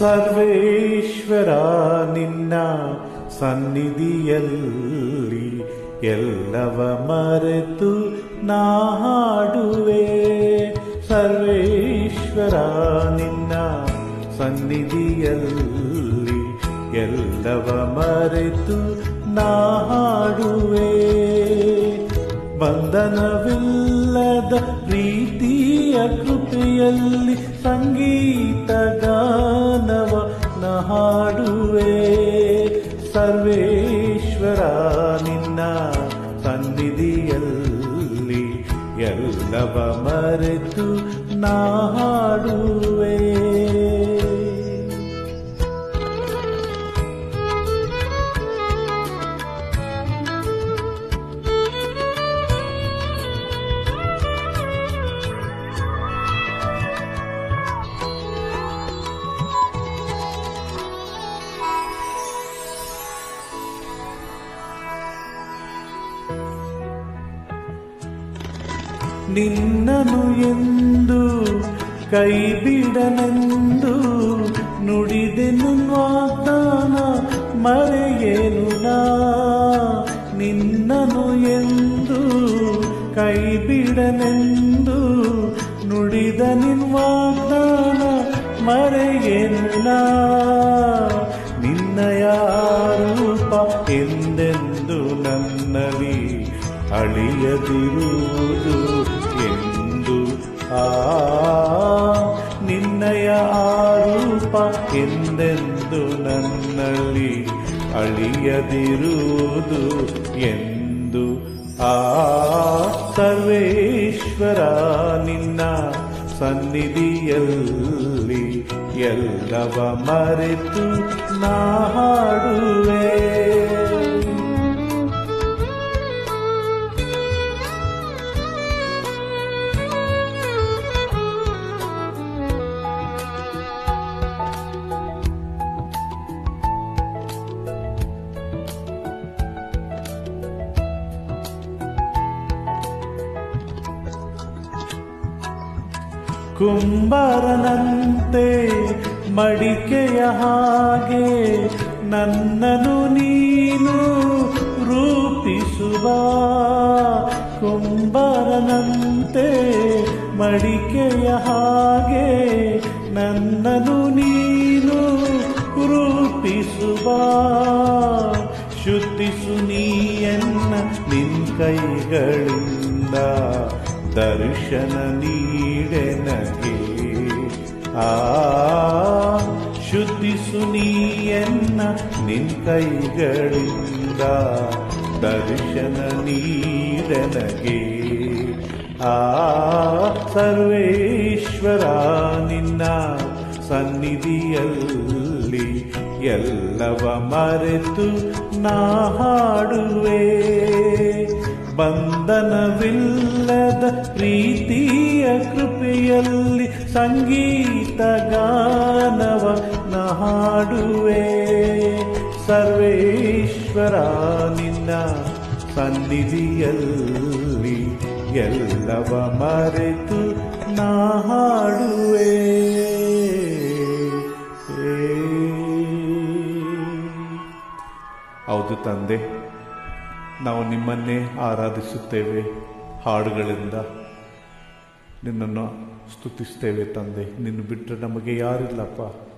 ಸರ್ವೇಶ್ವರ, ನಿನ್ನ ಸನ್ನಿಧಿಯಲ್ಲಿ ಎಲ್ಲವ ಮರೆತು ನಾ ಹಾಡುವೆ ಸರ್ವೇಶ್ವರ, ನಿನ್ನ ಸನ್ನಿಧಿಯಲ್ಲಿ ಎಲ್ಲವ ಮರೆತು ನಾ ಹಾಡುವೆ ಬಂಧನವಿಲ್ಲದ ಪ್ರೀತಿಯ ಕೃಪೆಯಲ್ಲಿ ಸಂಗೀತ ಎಲ್ಲವ ಮರೆತು ನಾ ನಿನ್ನನು ಎಂದು ಕೈ ಬಿಡನೆಂದು ನುಡಿದೆನು ವಾಗ್ದಾನ ಮರೆಯೇನು ನಾ? ನಿನ್ನನು ಎಂದು ಕೈ ಬಿಡನೆಂದು ನುಡಿದ ನಿನ್ ವಾಗ್ದಾನ ಮರೆಯೇನು ನಾ? ನಿನ್ನಯ ಎಂದೆಂದು ನನ್ನಲ್ಲಿ ಅಳಿಯದಿರುವುದು ಆ ನಿನ್ನಯ ಆರೂಪ ಎಂದೆಂದು ನನ್ನಲ್ಲಿ ಅಳಿಯದಿರುವುದು ಎಂದು. ಆ ಸರ್ವೇಶ್ವರ, ನಿನ್ನ ಸನ್ನಿಧಿಯಲ್ಲಿ ಎಲ್ಲವ ಮರೆತು ನಾ ಹಾಡುವೆ. ಕುಂಬಾರನಂತೆ ಮಡಿಕೆಯ ಹಾಗೆ ನನ್ನನು ನೀನು ರೂಪಿಸುವ. ಕುಂಬಾರನಂತೆ ಮಡಿಕೆಯ ಹಾಗೆ ನನ್ನನು ನೀನು ರೂಪಿಸುವ. ಶುದ್ಧಿಸು ನೀಯನ್ನ ನಿನ್ ಕೈಗಳಿಂದ ದರ್ಶನ ನೀಡೆನಗೆ ಆ ಶುದ್ಧಿಸು ನೀಯನ್ನ ನಿನ್ ಕೈಗಳಿಂದ ದರ್ಶನ ನೀಡೆನಗೆ ಆ, ಸರ್ವೇಶ್ವರ ನಿನ್ನ ಸನ್ನಿಧಿಯಲ್ಲಿ ಎಲ್ಲವ ಮರೆತು ನಾ ಹಾಡುವೆ. ಬಂಧನವಿಲ್ಲದ ಪ್ರೀತಿಯ ಕೃಪೆಯಲ್ಲಿ ಸಂಗೀತ ಗಾನವ ಹಾಡುವೆ ಸರ್ವೇಶ್ವರ, ನಿನ್ನ ಸನ್ನಿಧಿಯಲ್ಲಿ ಎಲ್ಲವ ಮರೆತು ನಾ ಹಾಡುವೆ ಹೌದು ತಂದೆ. ನಾವು ನಿಮ್ಮನ್ನೇ ಆರಾಧಿಸುತ್ತೇವೆ ಹಾಡುಗಳಿಂದ. ನಿನ್ನನ್ನು ಸ್ತುತಿಸ್ತೇವೆ ತಂದೆ. ನಿನ್ನ ಬಿಟ್ಟರೆ ನಮಗೆ ಯಾರಿಲ್ಲಪ್ಪ.